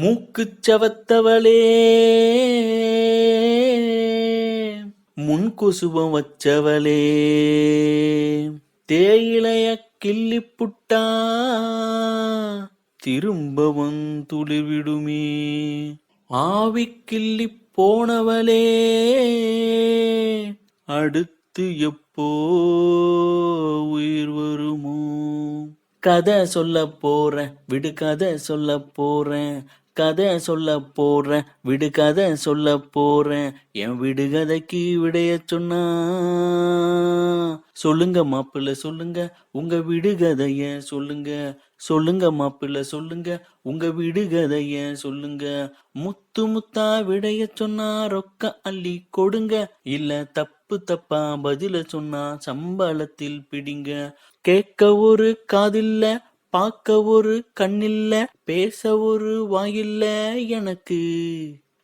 மூக்குச் சவத்தவளே. முன்குசுபம் வச்சவளே. தேயிலைய கிள்ளி புட்டா திரும்பவும் துளிவிடுமே ஆவி கிள்ளி போனவளே. அடுத்து எப்போ உயிர் வருமோ. கதை சொல்ல போறேன் விடு கதை சொல்ல போறேன். கதை சொல்ல போறேன் விடு கதை சொல்ல போறேன். என் விடுகதைக்கு விடைய சொன்னா. சொல்லுங்க மாப்பிள்ள சொல்லுங்க. உங்க விடுகதைய சொல்லுங்க. சொல்லுங்க மாப்பிள்ள சொல்லுங்க. உங்க விடுகதைய சொல்லுங்க. முத்து முத்தா விடைய சொன்னா ரொக்க அள்ளி கொடுங்க. இல்ல தப்பு தப்பா பதில சொன்னா சம்பளத்தில் பிடிங்க. கேட்க ஒரு காதில்ல பார்க்க ஒரு கண்ணில்ல பேச ஒரு வாயில்ல எனக்கு.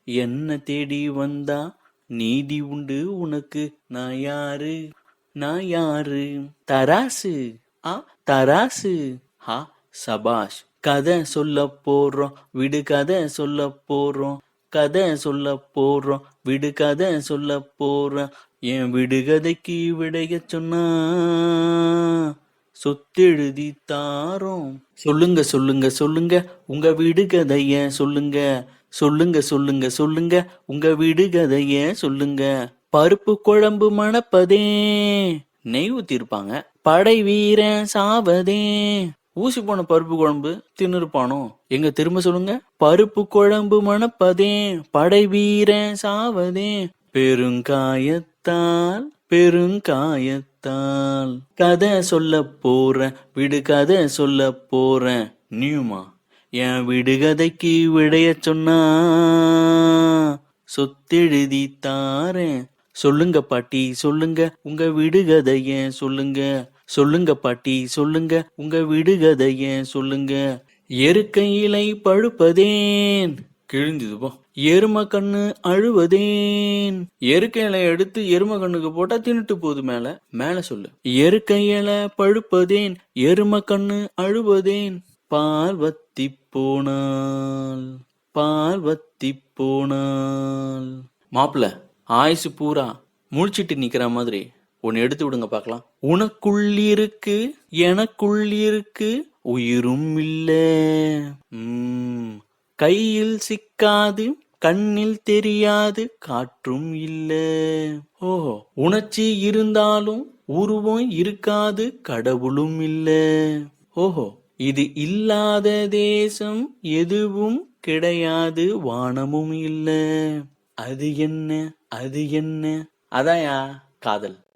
என்ன தேடி வந்தா நீதி உண்டு உனக்கு? நான் யாரு? நான் யாரு? தராசு. ஆ தராசு. ஹா சபாஷ். கதை சொல்ல போறோம். விடு கதை சொல்ல போறோம். கதை சொல்ல போறோம். விடு கதை சொல்ல போறோம். என் விடுகதைக்கு விடைய சொன்னா சொத்தெழுதி தாரோம். சொல்லுங்க சொல்லுங்க சொல்லுங்க. உங்க விடுகதைய சொல்லுங்க. சொல்லுங்க சொல்லுங்க சொல்லுங்க. உங்க விடுகதைய சொல்லுங்க. பருப்பு குழம்பு மணப்பதே. நெய் ஊத்திருப்பாங்க. படை வீரன் சாவதே. ஊசி போன பருப்பு குழம்பு தின்னுருப்பானோ? எங்க திரும்ப சொல்லுங்க. பருப்பு குழம்பு மணப்பதே. படை வீரன் சாவதே. பெருங்காயத்தால் பெருங்காயத்தால் கதை சொல்ல போறேன். விடு கதை சொல்ல போறேன். நியூமா என் விடுகதைக்கு விடைய சொன்னா. சொத்தெழுதி தாரேன். சொல்லுங்க பாட்டி சொல்லுங்க. உங்க விடுகதைய சொல்லுங்க. சொல்லுங்க பாட்டி சொல்லுங்க. உங்க விடுகதைய சொல்லுங்க. எருக்கையிலை பழுப்பதேன். கிழிஞ்சுது போ. எரும கண்ணு அழுவதேன். எருக்க எடுத்து எரும கண்ணுக்கு போட்டா தின்னுட்டு போகுது மேல. மேல சொல்லு. எருக்க இலை பழுப்பதேன் எரும கண்ணு அழுவதேன். பார்வத்தி போனால் பால் வத்தி போனால் மாப்பிள்ள ஆயுசு பூரா முழிச்சிட்டு நிக்கிற மாதிரி. ஒன்னு எடுத்து விடுங்க பார்க்கலாம். உனக்குள்ளிருக்கு இருக்கு இருக்கு உயிரும் இல்ல உம், கையில் சிக்காது கண்ணில் தெரியாது காற்றும் இல்ல. ஓஹோ உணர்ச்சி இருந்தாலும் உருவம் இருக்காது கடவுளும் இல்ல. ஓஹோ இது இல்லாத தேசம் எதுவும் கிடையாது வானமும் இல்ல. அது என்ன அது என்ன? அதாயா காதல்.